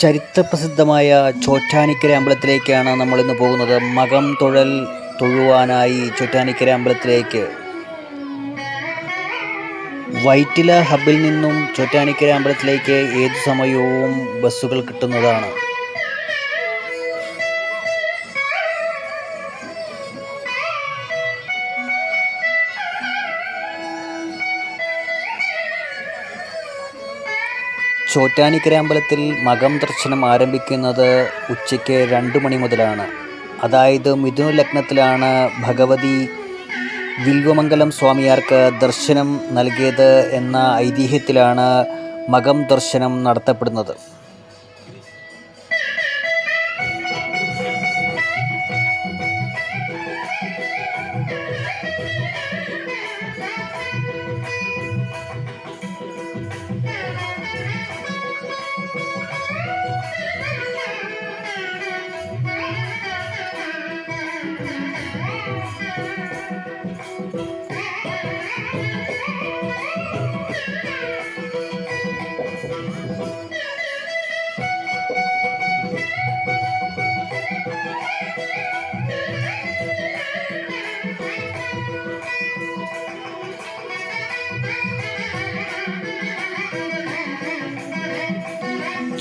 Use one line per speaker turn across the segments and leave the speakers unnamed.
ചരിത്രപ്രസിദ്ധമായ ചോറ്റാനിക്കര അമ്പലത്തിലേക്കാണ് നമ്മൾ ഇന്ന് പോകുന്നത്. മകം തുഴൽ തൊഴുവാനായി ചോറ്റാനിക്കര അമ്പലത്തിലേക്ക്. വൈറ്റില ഹബിൽ നിന്നും ചോറ്റാനിക്കര അമ്പലത്തിലേക്ക് ഏതു സമയവും ബസ്സുകൾ കിട്ടുന്നതാണ്. ചോറ്റാനിക്കര അമ്പലത്തിൽ മകം ദർശനം ആരംഭിക്കുന്നത് ഉച്ചയ്ക്ക് രണ്ട് മണി മുതലാണ്. അതായത് മിഥുന ലഗ്നത്തിലാണ് ഭഗവതി വിൽവമംഗലം സ്വാമിയാർക്ക് ദർശനം നൽകിയത് എന്ന ഐതിഹ്യത്തിലാണ് മകം ദർശനം നടത്തപ്പെടുന്നത്.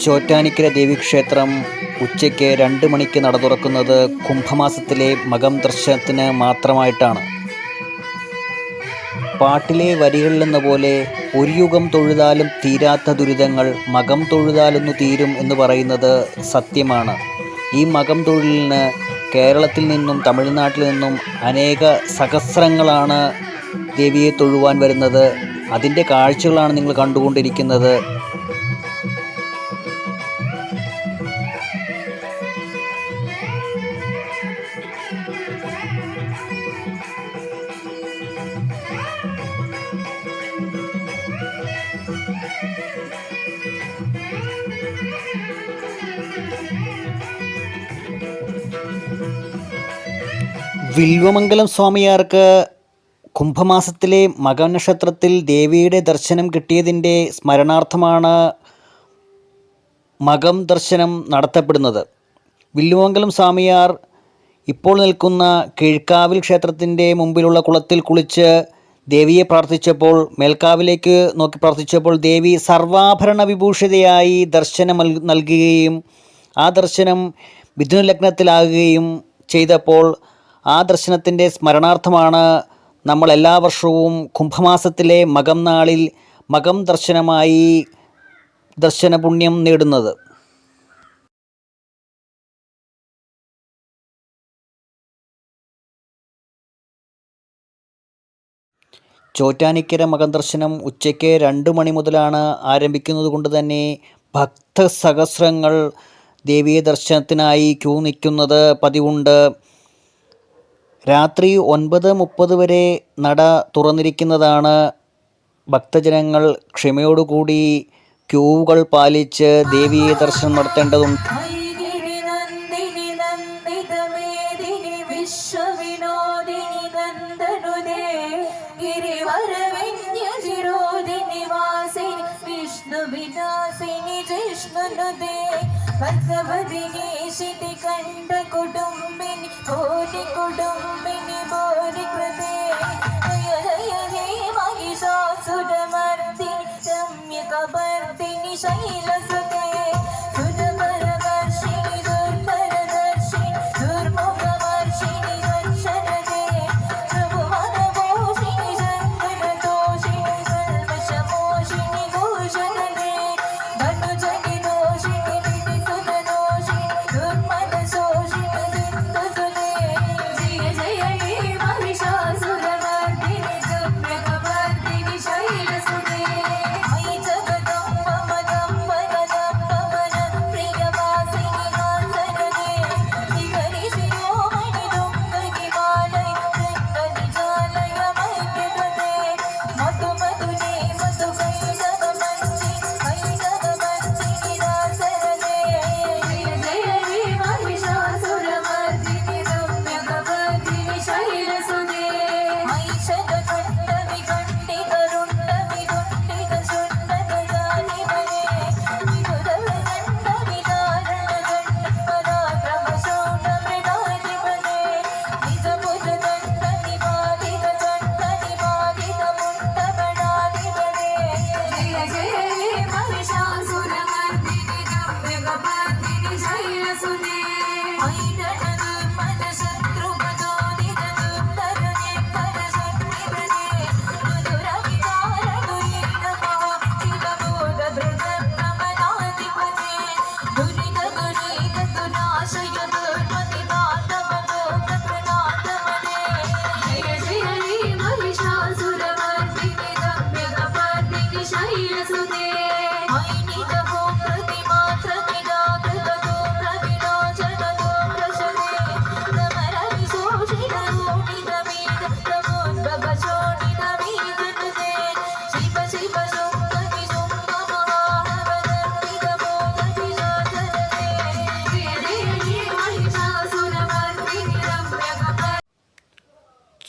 ചോറ്റാനിക്കര ദേവീക്ഷേത്രം ഉച്ചയ്ക്ക് രണ്ട് മണിക്ക് നട തുറക്കുന്നത് കുംഭമാസത്തിലെ മകം ദർശനത്തിന് മാത്രമായിട്ടാണ്. പാട്ടിലെ വരികളിലെന്ന പോലെ ഒരു യുഗം തൊഴുതാലും തീരാത്ത ദുരിതങ്ങൾ മകം തൊഴുതാലൊന്നു തീരും എന്ന് പറയുന്നത് സത്യമാണ്. ഈ മകം തൊഴിലിന് കേരളത്തിൽ നിന്നും തമിഴ്നാട്ടിൽ നിന്നും അനേക സഹസ്രങ്ങളാണ് ദേവിയെ തൊഴുവാൻ വരുന്നത്. അതിന്റെ കാഴ്ചകളാണ് നിങ്ങൾ കണ്ടുകൊണ്ടിരിക്കുന്നത്. വില്വമംഗലം സ്വാമിയാർക്ക് കുംഭമാസത്തിലെ മകനക്ഷത്രത്തിൽ ദേവിയുടെ ദർശനം കിട്ടിയതിന്റെ സ്മരണാർത്ഥമാണ് മകം ദർശനം നടത്തപ്പെടുന്നത്. വില്ലുമംഗലം സ്വാമിയാർ ഇപ്പോൾ നിൽക്കുന്ന കിഴ്ക്കാവിൽ ക്ഷേത്രത്തിന്റെ മുമ്പിലുള്ള കുളത്തിൽ കുളിച്ച് ദേവിയെ പ്രാർത്ഥിച്ചപ്പോൾ മേൽക്കാവിലേക്ക് നോക്കി പ്രാർത്ഥിച്ചപ്പോൾ ദേവി സർവാഭരണ വിഭൂഷിതയായി ദർശനം നൽ- നൽകുകയും ആ ദർശനം മിഥുന ലഗ്നത്തിലാകുകയും ചെയ്തപ്പോൾ ആ ദർശനത്തിന്റെ സ്മരണാർത്ഥമാണ് നമ്മൾ എല്ലാ വർഷവും കുംഭമാസത്തിലെ മകം നാളിൽ മകം ദർശനമായി ദർശന പുണ്യം നേടുന്നത്. ചോറ്റാനിക്കര മകദർശനം ഉച്ചയ്ക്ക് രണ്ട് മണി മുതലാണ് ആരംഭിക്കുന്നത് കൊണ്ട് തന്നെ ഭക്തസഹസ്രങ്ങൾ ദേവീയ ദർശനത്തിനായി ക്യൂ നിൽക്കുന്നത് പതിവുണ്ട്. രാത്രി ഒൻപത് മുപ്പത് വരെ നട തുറന്നിരിക്കുന്നതാണ്. ഭക്തജനങ്ങൾ ക്ഷമയോടുകൂടി ക്യൂവുകൾ പാലിച്ച് ദേവിയെ ദർശനം
നടത്തേണ്ടതും ജിഷ്ണുനുദേ ഭഗവതി കണ്ട കുടുംബിനി കുടുംബിനി ഭോരി കൃതേ ജയ ജയ ഹേ Mahishasuramardini Shake the tree.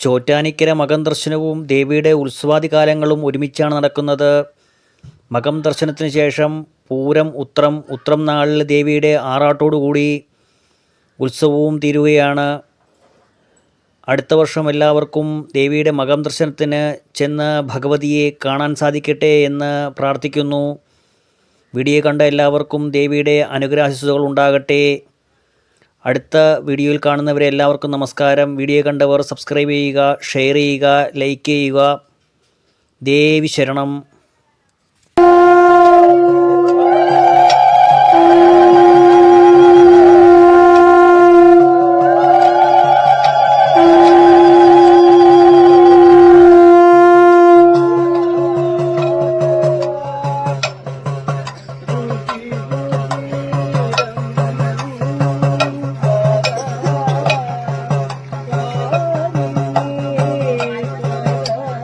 Chottanikkara മകം ദർശനവും ദേവിയുടെ ഉത്സവാദി കാലങ്ങളും ഒരുമിച്ചാണ് നടക്കുന്നത്. മകം ദർശനത്തിന് ശേഷം പൂരം ഉത്രം ഉത്രം നാളിൽ ദേവിയുടെ ആറാട്ടോടുകൂടി ഉത്സവവും തീരുകയാണ്. അടുത്ത വർഷം എല്ലാവർക്കും ദേവിയുടെ മകം ദർശനത്തിന് ചെന്ന് ഭഗവതിയെ കാണാൻ സാധിക്കട്ടെ എന്ന് പ്രാർത്ഥിക്കുന്നു. വീഡിയോ കണ്ട എല്ലാവർക്കും ദേവിയുടെ അനുഗ്രഹാശിസുകൾ ഉണ്ടാകട്ടെ. അടുത്ത വീഡിയോയിൽ കാണുന്നവരെ എല്ലാവർക്കും നമസ്കാരം. വീഡിയോ കണ്ടവർ സബ്സ്ക്രൈബ് ചെയ്യുക ഷെയർ ചെയ്യുക ലൈക്ക് ചെയ്യുക. ദേവി ശരണം.